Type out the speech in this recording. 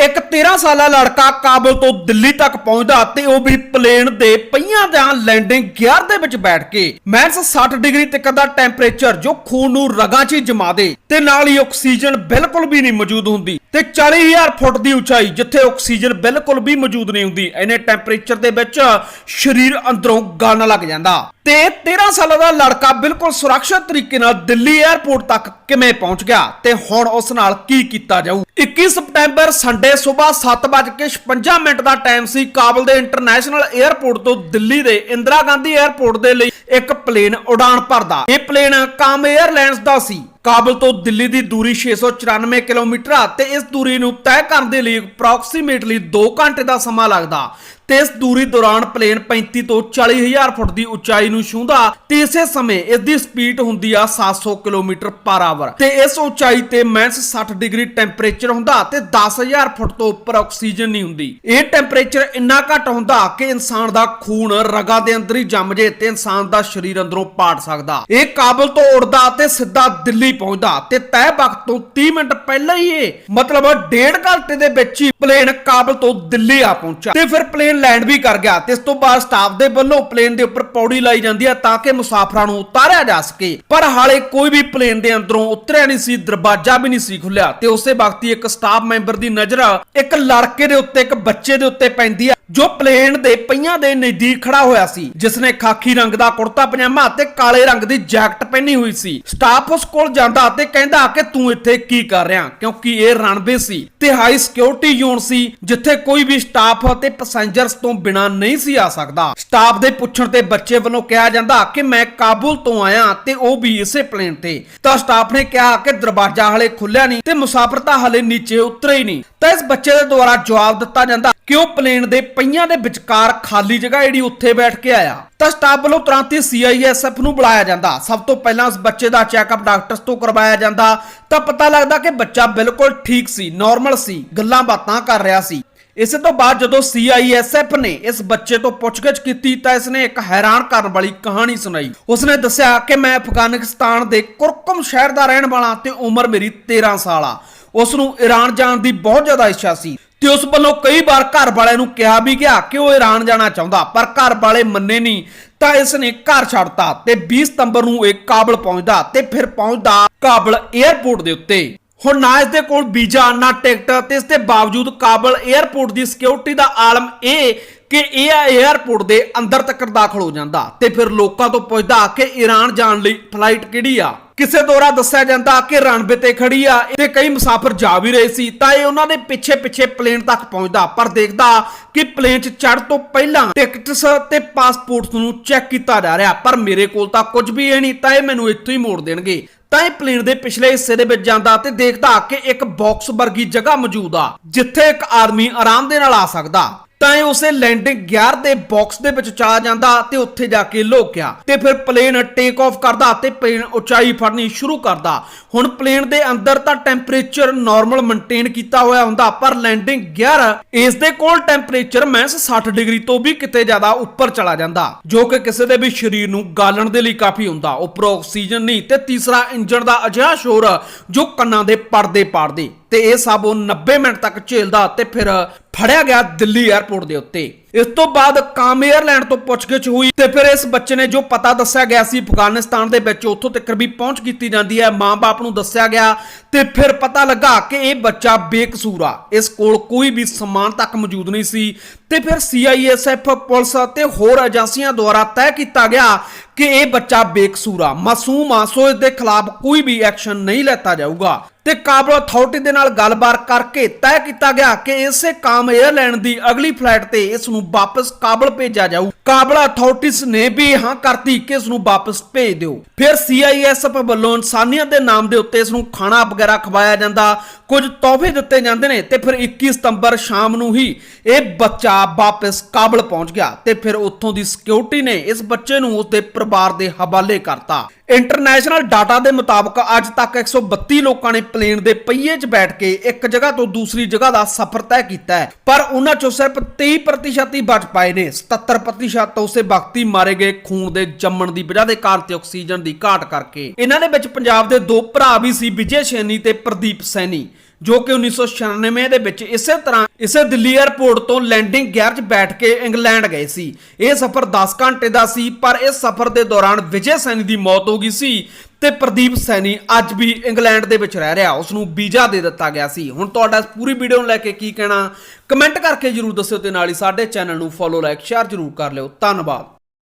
ਇੱਕ 13 ਸਾਲਾ ਲੜਕਾ ਕਾਬਲ ਤੋਂ ਦਿੱਲੀ ਤੱਕ ਪਹੁੰਚਦਾ ਤੇ ਉਹ ਵੀ ਪਲੇਨ ਦੇ ਪਹੀਆਂ ਜਾਂ ਲੈਂਡਿੰਗ ਗੇਅਰ ਦੇ ਵਿੱਚ ਬੈਠ ਕੇ ਮਹਿਜ਼ 60 ਡਿਗਰੀ ਤੱਕ ਦਾ ਟੈਂਪਰੇਚਰ ਜੋ ਖੂਨ ਨੂੰ ਰਗਾਂ 'ਚ ਜਮਾ ਦੇ ਤੇ ਨਾਲ ਹੀ ਆਕਸੀਜਨ ਬਿਲਕੁਲ ਵੀ ਨਹੀਂ ਮੌਜੂਦ ਹੁੰਦੀ ਤੇ 40000 ਫੁੱਟ ਦੀ ਉਚਾਈ ਜਿੱਥੇ ਆਕਸੀਜਨ ਬਿਲਕੁਲ ਵੀ ਮੌਜੂਦ ਨਹੀਂ ਹੁੰਦੀ, ਇਹਨੇ ਟੈਂਪਰੇਚਰ ਦੇ ਵਿੱਚ ਸਰੀਰ ਅੰਦਰੋਂ ਗਲਣ ਲੱਗ ਜਾਂਦਾ। ਤੇ 13 ਸਾਲਾਂ ਦਾ ਲੜਕਾ ਬਿਲਕੁਲ ਸੁਰੱਖਿਅਤ ਤਰੀਕੇ ਨਾਲ ਦਿੱਲੀ 에ਅਰਪੋਰਟ ਤੱਕ ਕਿਵੇਂ ਪਹੁੰਚ ਗਿਆ ਤੇ ਹੁਣ ਉਸ ਨਾਲ ਕੀ ਕੀਤਾ ਜਾਊ? 21 ਸਪਟੈਂਬਰ ਸੰਡੇ ਸਵੇਰ ਬਾਅਦ 7:56 ਦਾ ਟਾਈਮ ਸੀ ਕਾਬਲ ਦੇ ਇੰਟਰਨੈਸ਼ਨਲ 에ਅਰਪੋਰਟ ਤੋਂ ਦਿੱਲੀ ਦੇ ਇੰਦਰਾ ਗਾਂਧੀ 에ਅਰਪੋਰਟ ਦੇ ਲਈ ਇੱਕ ਪਲੇਨ ਉਡਾਨ ਭਰਦਾ। ਇਹ ਪਲੇਨ ਕਾਮ 에ਅਰਲਾਈਨਸ ਦਾ ਸੀ। ਕਾਬਲ ਤੋਂ ਦਿੱਲੀ ਦੀ ਦੂਰੀ 694 ਕਿਲੋਮੀਟਰ ਆ ਤੇ ਇਸ ਦੂਰੀ ਨੂੰ ਤੈਅ ਕਰਨ ਦੇ ਲਈ ਅਪਰੋਕਸੀਮੇਟਲੀ 2 ਘੰਟੇ ਦਾ ਸਮਾਂ ਲੱਗਦਾ। ਤੇ ਇਸ ਦੂਰੀ ਦੌਰਾਨ ਪਲੇਨ 35 ਤੋਂ 40000 ਫੁੱਟ ਦੀ ਉਚਾਈ ਨੂੰ ਛੂੰਹਦਾ, ਤੇ ਇਸੇ ਸਮੇਂ ਇਸ ਦੀ ਸਪੀਡ ਹੁੰਦੀ ਆ 700 ਕਿਲੋਮੀਟਰ ਪਰ ਆਵਰ ਤੇ ਇਸ ਉਚਾਈ ਤੇ ਮੈਂਸ 60 ਡਿਗਰੀ ਟੈਂਪਰੇਚਰ ਹੁੰਦਾ ਤੇ 10000 ਫੁੱਟ ਤੋਂ ਉੱਪਰ ਆਕਸੀਜਨ ਨਹੀਂ ਹੁੰਦੀ। ਇਹ ਟੈਂਪਰੇਚਰ ਇੰਨਾ ਘੱਟ ਹੁੰਦਾ ਕਿ ਇਨਸਾਨ ਦਾ ਖੂਨ ਰਗਾਂ ਦੇ ਅੰਦਰ ਹੀ ਜੰਮ ਜੇ ਤੇ ਇਨਸਾਨ ਦਾ ਸਰੀਰ ਅੰਦਰੋਂ ਪਾਟ ਸਕਦਾ। ਇਹ ਕਾਬਲ ਤੋਂ ਉੜਦਾ ਤੇ ਸਿੱਧਾ ਦਿੱਲੀ ਪਹੁੰਚਦਾ ਤੇ ਤੈਅ ਵਕਤ ਤੋਂ 30 ਮਿੰਟ ਪਹਿਲਾਂ ਹੀ ਇਹ ਮਤਲਬ ਡੇਢ ਘੰਟੇ ਦੇ ਵਿੱਚ ਹੀ ਪਲੇਨ ਕਾਬਲ ਤੋਂ ਦਿੱਲੀ ਆ ਪਹੁੰਚਾ ਤੇ ਫਿਰ ਪਲੇਨ ਲੈਂਡ ਵੀ ਕਰ ਗਿਆ। ਤੇ ਇਸ ਤੋਂ ਬਾਅਦ ਸਟਾਫ ਦੇ ਵੱਲੋਂ ਪਲੇਨ ਦੇ ਉੱਪਰ ਪੌੜੀ ਲਾਈ ਜਾਂਦੀ ਹੈ ਤਾਂ ਕਿ ਮੁਸਾਫਰਾਂ ਨੂੰ ਉਤਾਰਿਆ ਜਾ ਸਕੇ। ਪਰ ਹਾਲੇ ਕੋਈ ਵੀ ਪਲੇਨ ਦੇ ਅੰਦਰੋਂ ਉਤਰਿਆ ਨਹੀਂ ਸੀ, ਦਰਵਾਜ਼ਾ ਵੀ ਨਹੀਂ ਸੀ ਖੁੱਲਿਆ ਤੇ ਉਸੇ ਵਕਤ ਹੀ ਇੱਕ ਸਟਾਫ ਮੈਂਬਰ ਦੀ ਨਜ਼ਰ ਇੱਕ ਲੜਕੇ ਦੇ ਉੱਤੇ, ਇੱਕ ਬੱਚੇ ਦੇ ਉੱਤੇ ਪੈਂਦੀ ਹੈ ਜੋ ਪਲੇਨ ਦੇ ਪਹੀਆਂ ਦੇ ਨਜ਼ਦੀਕ ਖੜਾ ਹੋਇਆ ਸੀ। ਜਿਸ ਨੇ ਖਾਕੀ ਰੰਗ ਦਾ ਕੁੜਤਾ, ਪਜਾਮਾ ਤੇ ਕਾਲੇ ਰੰਗ ਦੀ ਜੈਕਟ ਪਹਿਨੀ ਹੋਈ ਸੀ। ਸਟਾਫ ਉਸ ਕੋਲ ਜਾਂਦਾ ਤੇ ਕਹਿੰਦਾ ਕਿ ਤੂੰ ਇੱਥੇ ਕੀ ਕਰ ਰਿਹਾ? ਕਿਉਂਕਿ ਇਹ ਰਨਵੇ ਸੀ ਤੇ ਹਾਈ ਸਿਕਿਉਰਿਟੀ ਜ਼ੋਨ ਸੀ, ਜਿੱਥੇ ਕੋਈ ਵੀ ਸਟਾਫ ਅਤੇ ਪੈਸੇਂਜਰਸ ਤੋਂ ਬਿਨਾ ਨਹੀਂ ਸੀ ਆ ਸਕਦਾ। ਸਟਾਫ ਦੇ ਪੁੱਛਣ ਤੇ ਬੱਚੇ ਵੱਲੋਂ ਕਿਹਾ ਜਾਂਦਾ ਕਿ ਮੈਂ ਕਾਬੁਲ ਤੋਂ ਆਇਆ ਤੇ ਉਹ ਵੀ ਇਸੇ ਪਲੇਨ ਤੇ। ਤਾਂ ਸਟਾਫ ਨੇ ਕਿਹਾ ਕਿ ਦਰਵਾਜ਼ਾ ਹਲੇ ਖੁੱਲਿਆ ਨਹੀਂ ਤੇ ਮੁਸਾਫਰ ਤਾਂ ਹਲੇ ਨੀਚੇ ਉਤਰੇ ਹੀ ਨਹੀਂ। ਤਾਂ ਇਸ ਬੱਚੇ ਦੇ ਦੁਆਰਾ ਜਵਾਬ ਦਿੱਤਾ ਜਾਂਦਾ ਕਿ ਉਹ ਪਲੇਨ ਦੇ ਪਹੀਆਂ ਦੇ ਵਿਚਕਾਰ ਖਾਲੀ ਜਗ੍ਹਾ ਜਿਹੜੀ ਉੱਥੇ ਬੈਠ ਕੇ ਆਇਆ। ਤਾਂ ਸਟਾਫ ਵੱਲੋਂ ਤੁਰੰਤ ਹੀ ਸੀਆਈਐਸਐਫ ਨੂੰ ਬੁਲਾਇਆ ਜਾਂਦਾ। ਸਭ ਤੋਂ ਪਹਿਲਾਂ ਉਸ ਬੱਚੇ ਦਾ ਚੈੱਕਅਪ ਡਾਕਟਰਸ ਤੋਂ ਕਰਵਾਇਆ ਜਾਂਦਾ। ਤਾਂ ਪਤਾ ਲੱਗਦਾ ਕਿ ਬੱਚਾ ਬਿਲਕੁਲ ਠੀਕ ਸੀ ਨਾਰਮਲ ਸੀ, ਗੱਲਾਂ ਬਾਤਾਂ ਕਰ ਰਿਹਾ ਸੀ। ਇਸੇ ਤੋਂ ਬਾਅਦ ਜਦੋਂ ਸੀਆਈਐਸਐਫ ਨੇ ਇਸ ਬੱਚੇ ਤੋਂ ਪੁੱਛਗਿੱਛ ਕੀਤੀ ਤਾਂ ਇਸਨੇ ਇੱਕ ਹੈਰਾਨ ਕਰਨ ਵਾਲੀ ਕਹਾਣੀ ਸੁਣਾਈ। ਉਸਨੇ ਦੱਸਿਆ ਕਿ ਮੈਂ ਅਫਗਾਨਿਸਤਾਨ ਦੇ ਕੁਰਕਮ ਸ਼ਹਿਰ ਦਾ ਰਹਿਣ ਵਾਲਾ ਤੇ ਉਮਰ ਮੇਰੀ 13 ਸਾਲ ਆ। ਉਸ ਨੂੰ ਈਰਾਨ ਜਾਣ ਦੀ ਬਹੁਤ ਜ਼ਿਆਦਾ ਇੱਛਾ ਸੀ ਤੇ ਉਸ ਵੱਲੋਂ ਕਈ ਵਾਰ ਘਰ ਵਾਲਿਆਂ ਨੂੰ ਕਿਹਾ ਵੀ ਗਿਆ ਕਿ ਉਹ ਈਰਾਨ ਜਾਣਾ ਚਾਹੁੰਦਾ, ਪਰ ਘਰ ਵਾਲੇ ਮੰਨੇ ਨਹੀਂ, ਤਾਂ ਇਸ ਨੇ ਘਰ ਛੱਡਤਾ ਤੇ 20 ਸਤੰਬਰ ਨੂੰ ਇਹ ਕਾਬਲ ਪਹੁੰਚਦਾ ਤੇ ਫਿਰ ਪਹੁੰਚਦਾ ਕਾਬਲ 에ਅਰਪੋਰਟ ਦੇ ਉੱਤੇ। ਹੁਣ ਨਾ ਇਸ ਦੇ ਕੋਲ ਵੀਜ਼ਾ, ਨਾ ਟਿਕਟ ਤੇ ਇਸ ਦੇ ਬਾਵਜੂਦ ਕਾਬਲ 에ਅਰਪੋਰਟ ਦੀ ਸਿਕਿਉਰਿਟੀ ਦਾ ਆਲਮ ਇਹ ਕਿ ਇਹ 에ਅਰਪੋਰਟ ਦੇ ਅੰਦਰ ਤੱਕ ਦਾਖਲ ਹੋ ਜਾਂਦਾ ਤੇ ਫਿਰ ਲੋਕਾਂ ਤੋਂ ਪੁੱਛਦਾ ਕਿ ਈਰਾਨ ਜਾਣ ਲਈ ਫਲਾਈਟ ਕਿਹੜੀ ਆ? ਕਿਸੇ ਦੌਰਾ ਦੱਸਿਆ ਜਾਂਦਾ ਕਿ ਰਣਵੇ ਤੇ ਖੜੀ ਆ ਤੇ ਕਈ ਮੁਸਾਫਰ ਜਾ ਵੀ ਰਹੇ ਸੀ, ਤਾਂ ਇਹ ਉਹਨਾਂ ਦੇ ਪਿੱਛੇ ਪਿੱਛੇ ਪਲੇਨ ਤੱਕ ਪਹੁੰਚਦਾ, ਪਰ ਦੇਖਦਾ ਕਿ ਪਲੇਨ 'ਚ ਚੜ੍ਹ ਤੋਂ ਪਹਿਲਾਂ ਟਿਕਟਸ ਤੇ ਪਾਸਪੋਰਟਸ ਨੂੰ ਚੈੱਕ ਕੀਤਾ ਜਾ ਰਿਹਾ, ਪਰ ਮੇਰੇ ਕੋਲ ਤਾਂ ਕੁਝ ਵੀ ਹੈ ਨਹੀਂ, ਤਾਂ ਇਹ ਮੈਨੂੰ ਇੱਥੋਂ ਹੀ ਮੋੜ ਦੇਣਗੇ। ਤਾਂ ਇਹ ਪਲੇਨ ਦੇ ਪਿਛਲੇ ਹਿੱਸੇ ਦੇ ਵਿੱਚ ਜਾਂਦਾ ਤੇ ਦੇਖਦਾ ਕਿ ਇੱਕ ਬਾਕਸ ਵਰਗੀ ਜਗ੍ਹਾ ਮੌਜੂਦ ਆ, ਜਿੱਥੇ ਇੱਕ ਆਦਮੀ ਆਰਾਮ ਦੇ ਨਾਲ ਆ ਸਕਦਾ। ਤਾਂ ਇਹ ਉਸੇ ਲੈਂਡਿੰਗ ਗਿਅਰ ਦੇ ਬਾਕਸ ਦੇ ਵਿੱਚ ਚਲਾ ਜਾਂਦਾ ਤੇ ਉੱਥੇ ਜਾ ਕੇ ਲੁਕਿਆ ਤੇ ਫਿਰ ਪਲੇਨ ਟੇਕ ਆਫ ਕਰਦਾ ਤੇ ਪਲੇਨ ਉਚਾਈ ਫੜਨੀ ਸ਼ੁਰੂ ਕਰਦਾ। ਹੁਣ ਪਲੇਨ ਦੇ ਅੰਦਰ ਤਾਂ ਟੈਂਪਰੇਚਰ ਨਾਰਮਲ ਮੇਨਟੇਨ ਕੀਤਾ ਹੋਇਆ ਹੁੰਦਾ, ਪਰ ਲੈਂਡਿੰਗ ਗਿਅਰ ਇਸ ਦੇ ਕੋਲ ਟੈਂਪਰੇਚਰ ਮੈਂਸ 60 ਡਿਗਰੀ ਤੋਂ ਵੀ ਕਿਤੇ ਜ਼ਿਆਦਾ ਉੱਪਰ ਚਲਾ ਜਾਂਦਾ, ਜੋ ਕਿ ਕਿਸੇ ਦੇ ਵੀ ਸਰੀਰ ਨੂੰ ਗਾਲਣ ਦੇ ਲਈ ਕਾਫੀ ਹੁੰਦਾ। ਉੱਪਰੋਂ ਆਕਸੀਜਨ ਨਹੀਂ ਤੇ ਤੀਸਰਾ ਇੰਜਣ ਦਾ ਅਜਿਹਾ ਸ਼ੋਰ ਜੋ ਕੰਨਾਂ ਦੇ ਪਰਦੇ ਪਾੜਦੇ ਤੇ ਇਹ ਸਭ ਉਹ 90 ਮਿੰਟ ਤੱਕ ਝੇਲਦਾ ਤੇ ਫਿਰ ਫੜਿਆ ਗਿਆ ਦਿੱਲੀ 에ਅਰਪੋਰਟ ਦੇ ਉੱਤੇ। ਇਸ ਤੋਂ ਬਾਅਦ ਕਾਮ 에ਅਰਲਾਈਨ ਤੋਂ ਪੁੱਛਗਿੱਛ ਹੋਈ ਤੇ ਫਿਰ ਇਸ ਬੱਚੇ ਨੇ ਜੋ ਪਤਾ ਦੱਸਿਆ ਗਿਆ ਸੀ, ਅਫਗਾਨਿਸਤਾਨ ਦੇ ਵਿੱਚ ਉੱਥੋਂ ਤੱਕ ਵੀ ਪਹੁੰਚ ਕੀਤੀ ਜਾਂਦੀ ਹੈ, ਮਾਂ-ਬਾਪ ਨੂੰ ਦੱਸਿਆ ਗਿਆ ਤੇ ਫਿਰ ਪਤਾ ਲੱਗਾ ਕਿ ਇਹ ਬੱਚਾ ਬੇਕਸੂਰ ਆ। ਇਸ ਕੋਲ ਕੋਈ ਵੀ ਸਮਾਨ ਤੱਕ ਮੌਜੂਦ ਨਹੀਂ ਸੀ ਤੇ ਫਿਰ ਸੀਆਈਐਸਐਫ ਪੁਲਿਸ ਅਤੇ ਹੋਰ ਏਜੰਸੀਆਂ ਦੁਆਰਾ ਤੈਅ ਕੀਤਾ ਗਿਆ ਕਿ ਇਹ ਬੱਚਾ ਬੇਕਸੂਰ ਆ। ਮਾਸੂਮ ਆ ਸੋ ਇਸ ਦੇ ਖਿਲਾਫ ਕੋਈ ਵੀ ਐਕਸ਼ਨ ਨਹੀਂ ਲੈਤਾ ਜਾਊਗਾ ਤੇ ਕਾਬਲ ਅਥਾਰਟੀ ਦੇ ਨਾਲ ਗੱਲਬਾਤ ਕਰਕੇ ਤੈਅ ਕੀਤਾ ਗਿਆ ਕਿ ਇਸੇ ਕਾਮ 에ਅਰਲਾਈਨ ਦੀ ਅਗਲੀ ਫਲਾਈਟ ਤੇ ਇਸ ਨੂੰ ਵਾਪਸ ਕਾਬਲ ਭੇਜਿਆ ਜਾਊ। ਕਾਬਲ ਅਥਾਰਟੀਜ਼ ਨੇ ਵੀ ਹਾਂ ਕਰਤੀ ਕਿ ਇਸ ਨੂੰ ਵਾਪਸ ਭੇਜ ਦਿਓ। ਫਿਰ ਸੀਆਈਐਸਐਫ ਵੱਲੋਂ ਇਨਸਾਨੀਅਤ ਦੇ ਨਾਮ ਦੇ ਉੱਤੇ ਇਸ ਨੂੰ ਖਾਣਾ ਵਗੈਰਾ ਖਵਾਇਆ ਜਾਂਦਾ। ਕੁਝ ਤੋਹਫੇ ਦਿੱਤੇ ਜਾਂਦੇ ਨੇ ਤੇ ਫਿਰ 21 ਸਤੰਬਰ ਸ਼ਾਮ ਨੂੰ ਹੀ ਇਹ ਬੱਚਾ ਵਾਪਸ ਕਾਬਲ ਪਹੁੰਚ ਗਿਆ ਤੇ ਫਿਰ ਉੱਥੋਂ ਦੀ ਸਿਕਿਉਰਿਟੀ ਨੇ ਇਸ ਬੱਚੇ ਨੂੰ ਉਸਦੇ ਪਰਿਵਾਰ ਦੇ ਹਵਾਲੇ ਕਰਤਾ। ਇੰਟਰਨੈਸ਼ਨਲ ਡਾਟਾ ਦੇ ਮੁਤਾਬਕ ਅੱਜ ਤੱਕ 132 ਲੋਕਾਂ ਨੇ ਪਲੇਨ ਦੇ ਪਹੀਏ 'ਚ ਬੈਠ ਕੇ ਇੱਕ ਜਗ੍ਹਾ ਤੋਂ ਦੂਸਰੀ ਜਗ੍ਹਾ ਦਾ ਸਫ਼ਰ ਤੈਅ ਕੀਤਾ ਹੈ। ਪਰ ਉਹਨਾਂ 'ਚੋਂ ਸਿਰਫ 23% ਹੀ ਬਚ ਪਾਏ ਨੇ। 77% ਉਸੇ ਵਕਤ ਹੀ ਮਾਰੇ ਗਏ ਖੂਨ ਦੇ ਜੰਮਣ ਦੀ ਵਜ੍ਹਾ ਦੇ ਕਾਰਨ ਤੇ ਆਕਸੀਜਨ ਦੀ ਘਾਟ ਕਰਕੇ। ਇਹਨਾਂ ਦੇ ਵਿੱਚ ਪੰਜਾਬ ਦੇ ਦੋ ਭਰਾ ਵੀ ਸੀ, ਵਿਜੇ ਸੈਨੀ ਤੇ ਪ੍ਰਦੀਪ ਸੈਨੀ ਜੋ ਕਿ 1996 ਦੇ ਵਿੱਚ ਇਸੇ ਤਰ੍ਹਾਂ ਇਸੇ ਦਿੱਲੀ 에ਅਰਪੋਰਟ ਤੋਂ ਲੈਂਡਿੰਗ ਗੇਅਰ 'ਚ ਬੈਠ ਕੇ ਇੰਗਲੈਂਡ ਗਏ ਸੀ। ਇਹ ਸਫ਼ਰ 10 ਘੰਟੇ ਦਾ ਸੀ, ਪਰ ਇਸ ਸਫ਼ਰ ਦੇ ਦੌਰਾਨ ਵਿਜੇ ਸੈਨੀ ਦੀ ਮੌਤ ਹੋ ਗਈ ਸੀ ਤੇ ਪ੍ਰਦੀਪ ਸੈਨੀ ਅੱਜ ਵੀ ਇੰਗਲੈਂਡ ਦੇ ਵਿੱਚ ਰਹਿ ਰਿਹਾ। ਉਸ ਨੂੰ ਵੀਜ਼ਾ ਦੇ ਦਿੱਤਾ ਗਿਆ ਸੀ। ਹੁਣ ਤੁਹਾਡਾ ਇਸ ਪੂਰੀ ਵੀਡੀਓ ਨੂੰ ਲੈ ਕੇ ਕੀ ਕਹਿਣਾ? ਕਮੈਂਟ ਕਰਕੇ ਜਰੂਰ ਦੱਸਿਓ ਤੇ ਨਾਲ ਹੀ ਸਾਡੇ ਚੈਨਲ ਨੂੰ ਫੋਲੋ ਲਾਈਕ ਸ਼ੇਅਰ ਜਰੂਰ ਕਰ ਲਿਓ। ਧੰਨਵਾਦ।